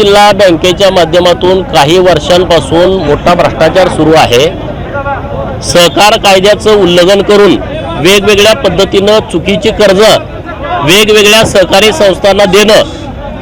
जिल्हा बँकेच्या माध्यमातून काही वर्षांपासून मोठा भ्रष्टाचार सुरू आहे. सहकार कायद्याचं उल्लंघन करून वेगवेगळ्या पद्धतीनं चुकीची कर्ज वेगवेगळ्या सहकारी संस्थांना देणं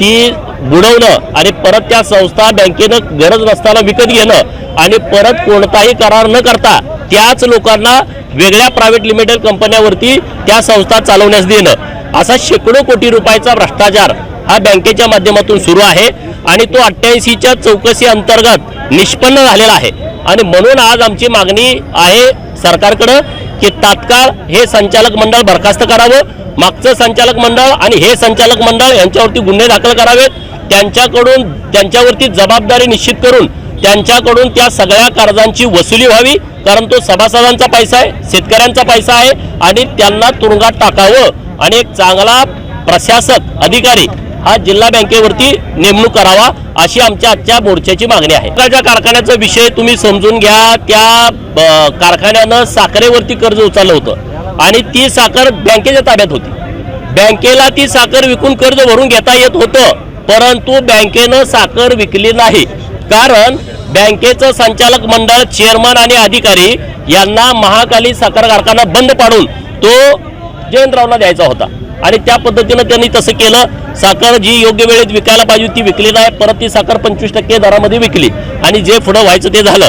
ती बुडवणं आणि परत त्या संस्था बँकेनं गरज नसताना विकत घेणं आणि परत कोणताही करार न करता त्याच लोकांना वेगळ्या प्रायव्हेट लिमिटेड कंपन्यावरती त्या संस्था चालवण्यास देणं. असा शेकडो कोटी रुपयाचा भ्रष्टाचार हा बँकेच्या माध्यमातून सुरू आहे. आणि तो अठ्ठ्याऐंशीच्या चौकशी अंतर्गत निष्पन्न झालेला आहे. आणि म्हणून आज आमची मागणी आहे सरकारकडं की तात्काळ हे संचालक मंडळ बरखास्त करावं. मागचं संचालक मंडळ आणि हे संचालक मंडळ यांच्यावरती गुन्हे दाखल करावेत. त्यांच्याकडून त्यांच्यावरती जबाबदारी निश्चित करून त्यांच्याकडून त्या सगळ्या कर्जांची वसुली व्हावी. कारण तो सभासदांचा पैसा आहे शेतकऱ्यांचा पैसा आहे आणि त्यांना तुरुंगात टाकावं. आणि एक चांगला प्रशासक अधिकारी हा जिल्हा बँकेवरती नेमणूक करावा अशी आमच्या आजच्या मोर्चाची मागणी आहे. ज्या कारखान्याचा विषय तुम्ही समजून घ्या. त्या कारखान्यानं साखरेवरती कर्ज उचललं होतं आणि ती साखर बँकेच्या ताब्यात होती. बँकेला ती साखर विकून कर्ज भरून घेता येत होतं परंतु बँकेनं साखर विकली नाही. कारण बँकेचं संचालक मंडळ चेअरमन आणि अधिकारी यांना महाकाली साखर कारखाना बंद पाडून तो जयंतरावला द्यायचा होता. आणि त्या पद्धतीनं त्यांनी तसं केलं. साखर जी योग्य वेळेत विकायला पाहिजे ती विकली नाही. परत ती साखर पंचवीस टक्के दरामध्ये विकली. आणि जे पुढं व्हायचं ते झालं.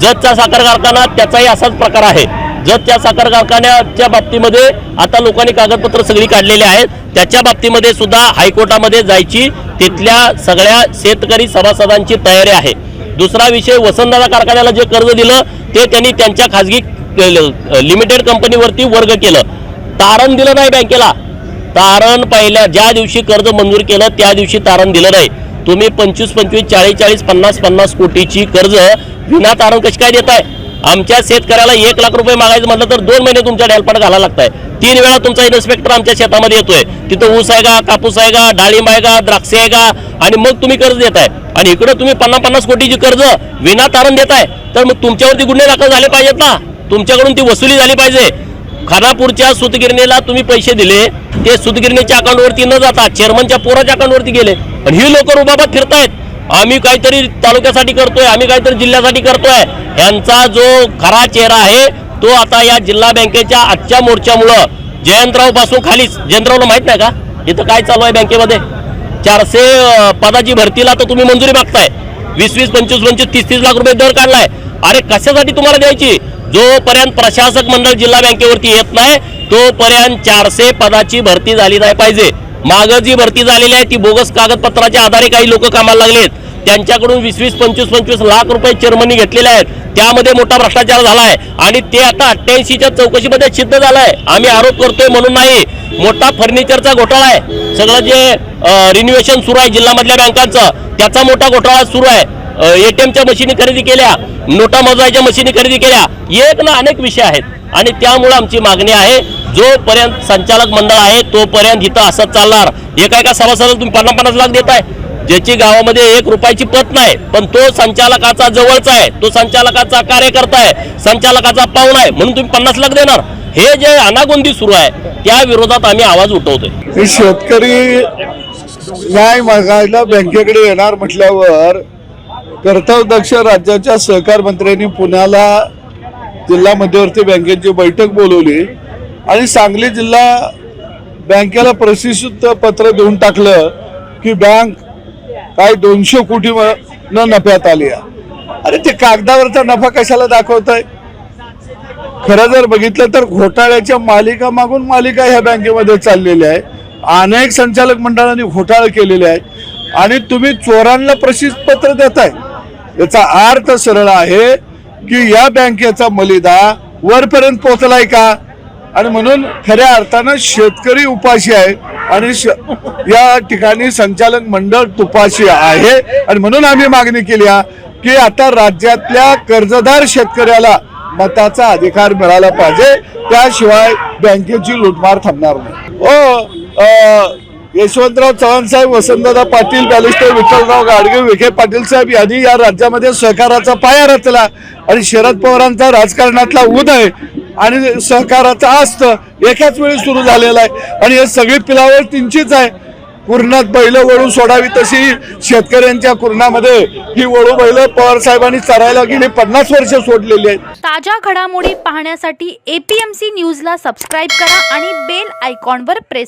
जतचा साखर कारखाना त्याचाही असाच प्रकार आहे. जतच्या साखर कारखान्याच्या बाबतीमध्ये आता लोकांनी कागदपत्र सगळी काढलेली आहेत. त्याच्या बाबतीमध्ये सुद्धा हायकोर्टामध्ये जायची तिथल्या सगळ्या शेतकरी सभासदांची तयारी आहे. दुसरा विषय वसंतदादा कारखान्याला जे कर्ज दिलं ते त्यांनी त्यांच्या खाजगी लिमिटेड कंपनीवरती वर्ग केलं. तारण दिलं नाही बँकेला. तारण पहिल्या ज्या दिवशी कर्ज मंजूर केलं त्या दिवशी तारण दिलं नाही. तुम्ही पंचवीस पंचवीस चाळीस चाळीस पन्नास पन्नास कोटीची कर्ज विना तारण कशी काय देताय? आमच्या शेतकऱ्याला एक लाख रुपये मागायचं म्हटलं तर दोन महिने तुमच्या डॅलपाट घालायला लागताय. तीन वेळा तुमचा इन्स्पेक्टर आमच्या शेतामध्ये येतोय. तिथं ऊस आहे का कापूस आहे का डाळिंब आहे का द्राक्षे आहे का आणि मग तुम्ही कर्ज देताय. आणि इकडं तुम्ही पन्नास पन्नास कोटीची कर्ज विना तारण देताय. तर मग तुमच्यावरती गुन्हे दाखल झाले पाहिजेत ना? तुमच्याकडून ती वसुली झाली पाहिजे. खानापूरच्या सुतगिरणीला तुम्ही पैसे दिले ते सुतगिरणीच्या अकाउंटवरती न जाता चेअरमनच्या पोराच्या अकाउंटवरती गेले. पण ही लोक रुबाबात फिरतायत. आम्ही काहीतरी तालुक्यासाठी करतोय आम्ही काहीतरी जिल्ह्यासाठी करतोय. यांचा जो खरा चेहरा आहे तो आता या जिल्हा बँकेच्या आजच्या मोर्चामुळं जयंतरावपासून खालीच. जयंतरावला माहीत नाही का? इथं काय चालू आहे बँकेमध्ये? चारशे पदाची भरतीला तर तुम्ही मंजुरी मागताय. वीस वीस पंचवीस पंचवीस तीस तीस लाख रुपये दर काढलाय. अरे कशासाठी तुम्हाला द्यायची? जोपर्यंत प्रशासक मंडळ जिल्हा बँकेवरती येत नाही तोपर्यंत चारशे पदाची भरती झाली नाही पाहिजे. मागं जी भरती झालेली आहे ती बोगस कागदपत्राच्या आधारे काही लोक कामाला लागलेत. त्यांच्याकडून वीस वीस पंचवीस पंचवीस लाख रुपये चेअरमनी घेतलेले आहेत. त्यामध्ये मोठा भ्रष्टाचार झाला आहे आणि ते आता अठ्ठ्याऐंशीच्या चौकशीमध्ये सिद्ध झालाय. आम्ही आरोप करतोय म्हणून नाही. मोठा फर्निचरचा घोटाळा आहे. सगळं जे रिन्युएशन सुरू आहे जिल्हामधल्या बँकांचं त्याचा मोठा घोटाळा सुरू आहे. एटीएमच्या मशीनी खरेदी केल्या. नोटा मोजायच्या मशीनी खरेदी केल्या. एक ना अनेक विषय आहेत. आणि त्यामुळे आमची मागणी आहे जोपर्यंत संचालक मंडळ आहे तोपर्यंत इथं असंच चालणार. एका एका सभासदाला तुम्ही पन्नास पन्नास लाख देताय? ज्याची गावामध्ये एक रुपयाची पत नाही पण तो संचालकाचा जवळचा आहे तो संचालकाचा कार्यकर्ता आहे संचालकाचा पाहुणा आहे म्हणून तुम्ही पन्नास लाख देणार. हे जे अनागोंदी सुरू आहे त्या विरोधात आम्ही आवाज उठवतोय. शेतकरी न्याय मागायला बँकेकडे येणार म्हटल्यावर कर्तव्यदक्ष राज्याच्या सहकार मंत्र्यांनी पुण्याला जिल्हा मध्यवर्ती बँकेची बैठक बोलवली आणि सांगली जिल्हा बँकेला प्रसिद्ध पत्र देऊन टाकलं की बँक काय दोनशे कोटी न नफ्यात आली आहे. अरे ते कागदावरचा नफा कशाला दाखवत आहे खरं जर बघितलं तर घोटाळ्याच्या मालिका मागून मालिका ह्या बँकेमध्ये चाललेल्या आहे अनेक संचालक मंडळांनी घोटाळे केलेले आहे आणि तुम्ही चोरांना प्रसिद्ध पत्र देताय. याचा अर्थ सरळ आहे की या बँकेचा मलिदा वरपर्यंत पोहोचलाय का? आणि म्हणून खऱ्या अर्थानं शेतकरी उपाशी आहे आणि श- या ठिकाणी संचालक मंडळ तुपाशी आहे. आणि म्हणून आम्ही मागणी केली आहे की आता राज्यातल्या कर्जदार शेतकऱ्याला मताचा अधिकार मिळाला पाहिजे. त्याशिवाय बँकेची लुटमार थांबणार नाही. हो यशवंतराव चव्हाण साहेब वसंतदादा पाटील बॅलिस्टर विठ्ठलराव गाडगे विखे पाटील साहेब यांनी या राज्यामध्ये सहकाराचा पाया रचला. आणि शरद पवारांचा राजकारणातला उदय आणि सहकाराचा आस्त एकाच वेळी सुरू झालेला आहे. आणि हे सगळी पिलावळ तीनचीच आहे. कुरणात बैल वळू सोडावी तशी शेतकऱ्यांच्या कुरणामध्ये ही वळू बैल पवार साहेबांनी चरायला गेली पन्नास वर्ष सोडलेली आहेत. ताज्या घडामोडी पाहण्यासाठी एपीएमसी न्यूजला सबस्क्राईब करा आणि बेल आयकॉनवर प्रेस